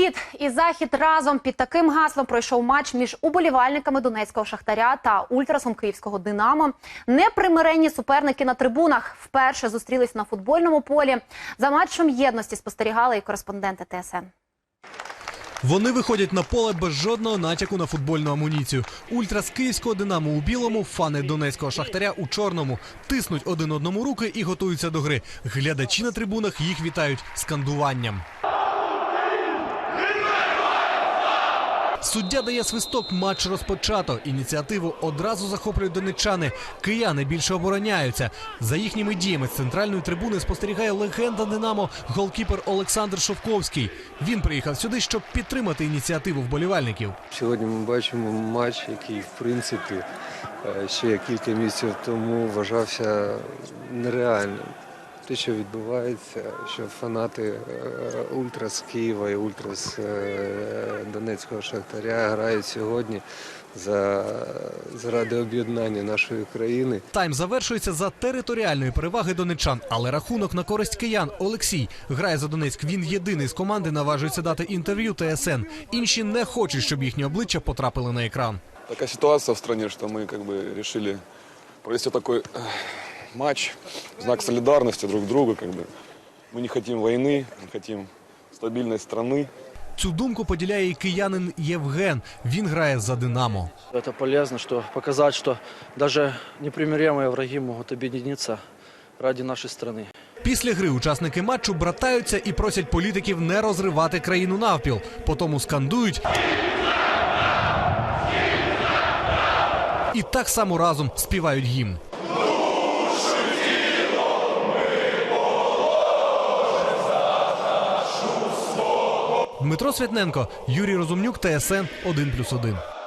Схід і захід разом під таким гаслом пройшов матч між уболівальниками донецького шахтаря та ультрасом київського Динамо. Непримиренні суперники на трибунах вперше зустрілись на футбольному полі. За матчем єдності спостерігали і кореспонденти ТСН. Вони виходять на поле без жодного натяку на футбольну амуніцію. Ультра з київського динамо у білому, фани донецького шахтаря у чорному. Тиснуть один одному руки і готуються до гри. Глядачі на трибунах їх вітають скандуванням. Суддя дає свисток, матч розпочато. Ініціативу одразу захоплюють донеччани. Кияни більше обороняються. За їхніми діями з центральної трибуни спостерігає легенда Динамо, голкіпер Олександр Шовковський. Він приїхав сюди, щоб підтримати ініціативу вболівальників. Сьогодні ми бачимо матч, який в принципі е, ще кілька місяців тому вважався нереальним Те, що відбувається, що фанати е, ультра з Києва і ультра з е, Донецького Шахтаря грають сьогодні за, заради об'єднання нашої країни. Тайм завершується за територіальної переваги донеччан, але рахунок на користь киян Олексій грає за Донецьк. Він єдиний з команди наважується дати інтерв'ю ТСН. Інші не хочуть, щоб їхні обличчя потрапили на екран. Такая ситуация в стране, что мы как бы решили провести такой э, матч, в знак солидарности друг к другу. Как бы. Мы не хотим войны, мы хотим стабильной страны. Цю думку поділяє і киянин Євген. Він грає за Динамо. Это полезно, что показать, что даже непримиримые враги могут объединиться ради нашей страны. Після гри учасники матчу братаються і просять політиків не розривати країну навпіл. Потому скандують. І так само разом співають гімн. Дмитро Святненко, Юрій Розумнюк, ТСН 1+,1.